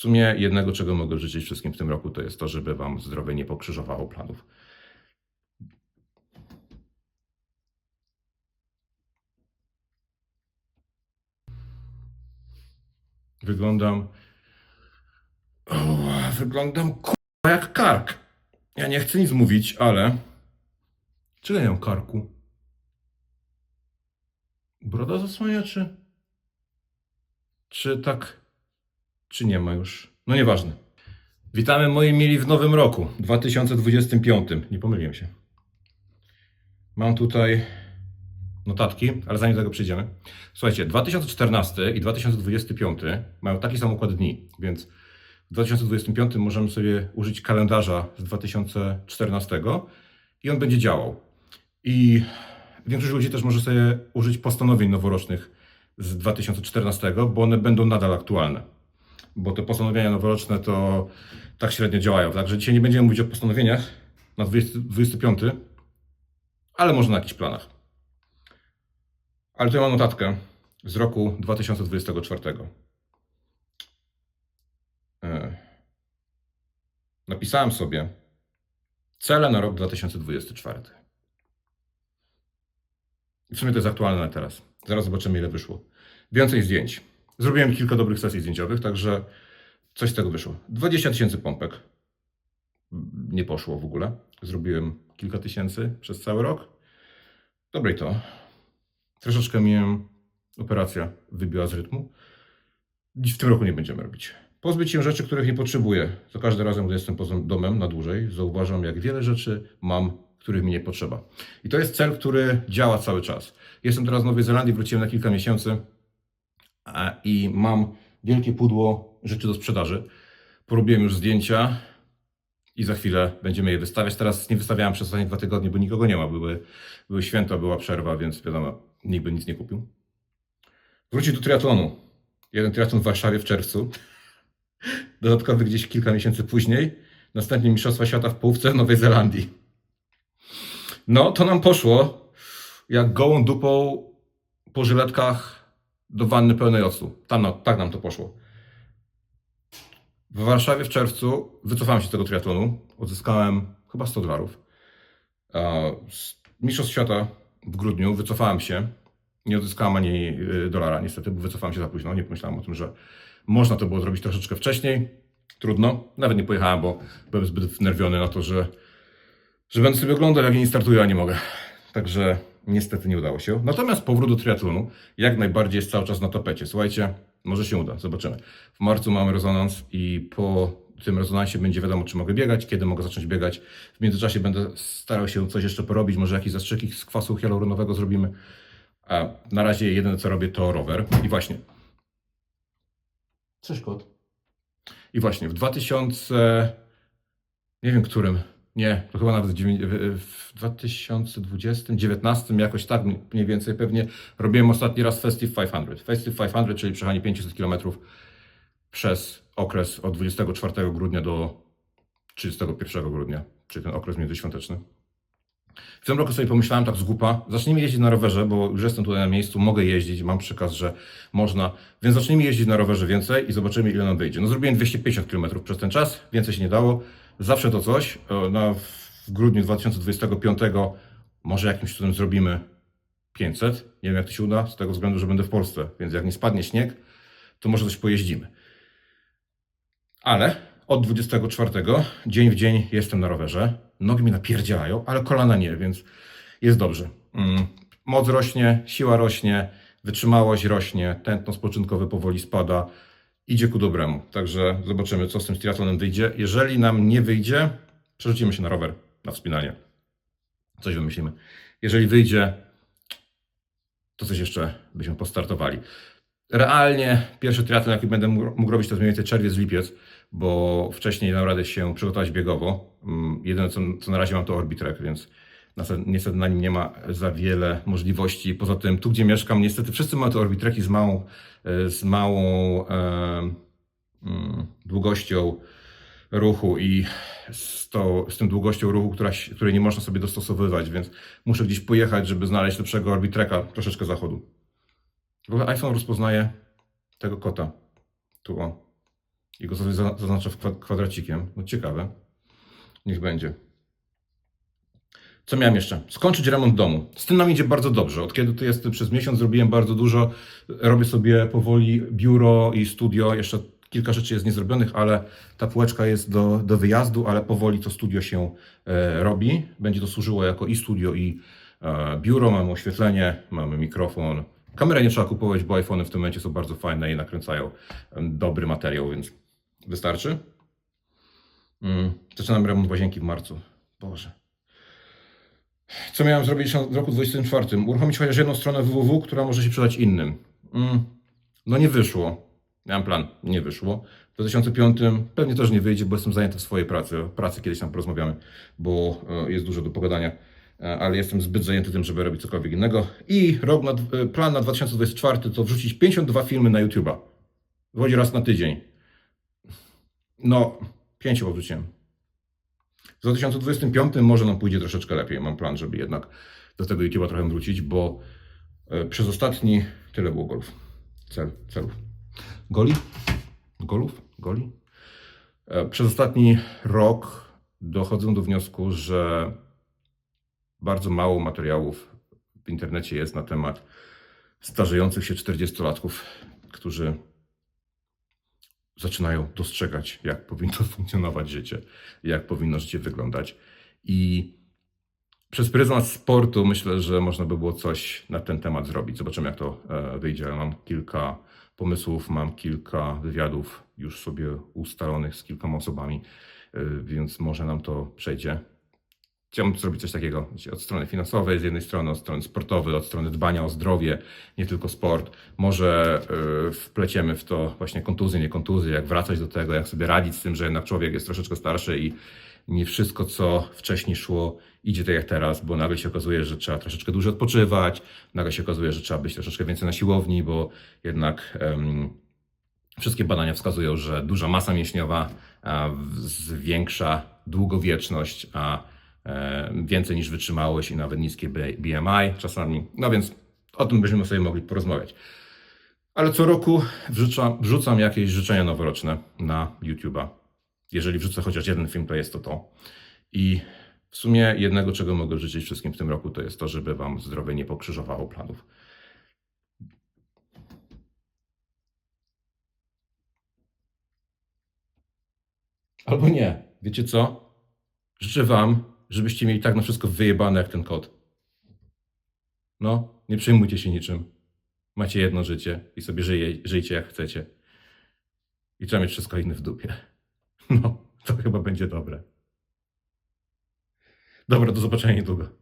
sumie jednego, czego mogę życzyć wszystkim w tym roku, to jest to, żeby Wam zdrowie nie pokrzyżowało planów. Wyglądam. Wyglądam kurwa jak kark. Ja nie chcę nic mówić, ale. Czego nie mam karku? Broda zasłania, czy. Czy tak. Czy nie ma już? No nieważne. Witamy moi mili w nowym roku 2025. Nie pomyliłem się. Mam tutaj notatki, ale zanim do tego przejdziemy. Słuchajcie, 2014 i 2025 mają taki sam układ dni, więc w 2025 możemy sobie użyć kalendarza z 2014 i on będzie działał. I większość ludzi też może sobie użyć postanowień noworocznych z 2014, bo one będą nadal aktualne. Bo te postanowienia noworoczne to tak średnio działają. Także dzisiaj nie będziemy mówić o postanowieniach na 20, 25, ale może na jakichś planach. Ale tu mam notatkę z roku 2024. E, Napisałem sobie cele na rok 2024. I w sumie to jest aktualne teraz. Zaraz zobaczymy, ile wyszło. Więcej zdjęć. Zrobiłem kilka dobrych sesji zdjęciowych, także coś z tego wyszło. 20 tysięcy pompek. Nie poszło w ogóle. Zrobiłem kilka tysięcy przez cały rok. Dobre i to. Troszeczkę mnie operacja wybiła z rytmu. Dziś w tym roku nie będziemy robić. Pozbyć się rzeczy, których nie potrzebuję. Za każdym razem, gdy jestem poza domem na dłużej, zauważam, jak wiele rzeczy mam, których mi nie potrzeba. I to jest cel, który działa cały czas. Jestem teraz w Nowej Zelandii, wróciłem na kilka miesięcy i mam wielkie pudło rzeczy do sprzedaży. Porobiłem już zdjęcia i za chwilę będziemy je wystawiać. Teraz nie wystawiałem przez ostatnie dwa tygodnie, bo nikogo nie ma. Były, były święta, była przerwa, więc wiadomo, nikt by nic nie kupił. Wrócić do triatlonu. Jeden triatlon w Warszawie w czerwcu. Dodatkowy gdzieś kilka miesięcy później. Następnie Mistrzostwa Świata w połówce w Nowej Zelandii. No, to nam poszło jak gołą dupą po żyletkach do wanny pełnej octu. Tam, tak nam to poszło. W Warszawie w czerwcu wycofałem się z tego triatlonu. Odzyskałem chyba 100 dolarów. Mistrzostw Świata w grudniu wycofałem się. Nie odzyskałem ani y, dolara, niestety, bo wycofałem się za późno. Nie pomyślałem o tym, że można to było zrobić troszeczkę wcześniej. Trudno. Nawet nie pojechałem, bo byłem zbyt wnerwiony na to, że, że będę sobie oglądał, jak inni startują, a nie mogę. Także niestety nie udało się. Natomiast powrót do triatlonu jak najbardziej jest cały czas na tapecie. Słuchajcie, może się uda, zobaczymy. W marcu mamy rezonans i po tym rezonansie będzie wiadomo, czy mogę biegać, kiedy mogę zacząć biegać. W międzyczasie będę starał się coś jeszcze porobić, może jakiś zastrzyki z kwasu hialuronowego zrobimy. A na razie jedyne co robię to rower. I właśnie. Cześć kot. I właśnie w 2000, nie wiem którym, nie, to chyba nawet w dziewię- w w 2020, 19 jakoś tak mniej więcej pewnie robiłem ostatni raz Festive 500. Festive 500, czyli przejechanie 500 km przez okres od 24 grudnia do 31 grudnia, czyli ten okres międzyświąteczny. W tym roku sobie pomyślałem tak z głupa, zacznijmy jeździć na rowerze, bo już jestem tutaj na miejscu, mogę jeździć, mam przykaz, że można, więc zacznijmy jeździć na rowerze więcej i zobaczymy ile nam wyjdzie. No zrobiłem 250 km przez ten czas, więcej się nie dało, zawsze to coś. E, Na, w grudniu 2025 może jakimś cudem zrobimy 500, nie wiem jak to się uda, z tego względu, że będę w Polsce, więc jak nie spadnie śnieg, to może coś pojeździmy. Ale od 24 dzień w dzień jestem na rowerze. Nogi mi napierdzielają, ale kolana nie, więc jest dobrze. Mm. Moc rośnie, siła rośnie, wytrzymałość rośnie, tętno spoczynkowe powoli spada. Idzie ku dobremu. Także zobaczymy, co z tym triatlonem wyjdzie. Jeżeli nam nie wyjdzie, przerzucimy się na rower, na wspinanie. Coś wymyślimy. Jeżeli wyjdzie, to coś jeszcze byśmy postartowali. Realnie pierwszy triatlon, jaki będę mógł robić, to jest mniej więcej czerwiec, lipiec, bo wcześniej dam radę się przygotować biegowo. Mm, Jedyne, co, co na razie mam, to Orbitrek, więc niestety na nim nie ma za wiele możliwości. Poza tym, tu gdzie mieszkam, niestety wszyscy mają te Orbitreki z małą, e, z małą e, mm, długością ruchu i z, to, z tą długością ruchu, która, której nie można sobie dostosowywać, więc muszę gdzieś pojechać, żeby znaleźć lepszego Orbitreka, troszeczkę zachodu. W ogóle iPhone rozpoznaje tego kota. Tu o. I go sobie za- zaznaczę w kwa- kwadracikiem. No ciekawe. Niech będzie. Co miałem jeszcze? Skończyć remont domu. Z tym nam idzie bardzo dobrze. Od kiedy tu jestem przez miesiąc zrobiłem bardzo dużo. Robię sobie powoli biuro i studio. Jeszcze kilka rzeczy jest niezrobionych, ale ta półeczka jest do, do wyjazdu, ale powoli to studio się e, robi. Będzie to służyło jako i studio, i e, biuro. Mamy oświetlenie, mamy mikrofon. Kamerę nie trzeba kupować, bo iPhony w tym momencie są bardzo fajne i nakręcają dobry materiał, więc wystarczy. Mm, zaczynam remont łazienki w marcu. Boże. Co miałem zrobić w roku 2024? Uruchomić chociaż jedną stronę www, która może się przydać innym. Mm, no nie wyszło. Miałem plan, nie wyszło. W 2005 pewnie też nie wyjdzie, bo jestem zajęty w swojej pracy. O pracy kiedyś tam porozmawiamy, bo e, jest dużo do pogadania. E, Ale jestem zbyt zajęty tym, żeby robić cokolwiek innego. I rok na, e, plan na 2024 to wrzucić 52 filmy na YouTube'a. Wychodzi raz na tydzień. No, chyba wrzuciłem. W 2025 może nam pójdzie troszeczkę lepiej. Mam plan, żeby jednak do tego YouTube'a trochę wrócić, bo e, przez ostatni tyle było golów. Cel, celów. Goli? Golów? Goli? E, Przez ostatni rok dochodzę do wniosku, że bardzo mało materiałów w internecie jest na temat starzejących się 40-latków, którzy zaczynają dostrzegać, jak powinno funkcjonować życie, jak powinno życie wyglądać. I przez pryzmat sportu myślę, że można by było coś na ten temat zrobić. Zobaczymy, jak to e, wyjdzie. Mam kilka pomysłów, mam kilka wywiadów już sobie ustalonych z kilkoma osobami, e, więc może nam to przejdzie. Chciałbym zrobić coś takiego od strony finansowej z jednej strony, od strony sportowej, od strony dbania o zdrowie, nie tylko sport. Może yy, wpleciemy w to właśnie kontuzje, nie kontuzje, jak wracać do tego, jak sobie radzić z tym, że jednak człowiek jest troszeczkę starszy i nie wszystko, co wcześniej szło, idzie tak jak teraz, bo nagle się okazuje, że trzeba troszeczkę dłużej odpoczywać, nagle się okazuje, że trzeba być troszeczkę więcej na siłowni, bo jednak em, wszystkie badania wskazują, że duża masa mięśniowa a, zwiększa długowieczność, a więcej niż wytrzymałość i nawet niskie BMI czasami. No więc o tym byśmy sobie mogli porozmawiać. Ale co roku wrzucam, wrzucam jakieś życzenia noworoczne na YouTube'a. Jeżeli wrzucę chociaż jeden film, to jest to to. I w sumie jednego, czego mogę życzyć wszystkim w tym roku, to jest to, żeby Wam zdrowie nie pokrzyżowało planów. Albo nie. Wiecie co? Życzę Wam, żebyście mieli tak na wszystko wyjebane jak ten kot. No, nie przejmujcie się niczym. Macie jedno życie i sobie żyje, żyjcie jak chcecie. I trzeba mieć wszystko inne w dupie. No, to chyba będzie dobre. Dobra, do zobaczenia niedługo.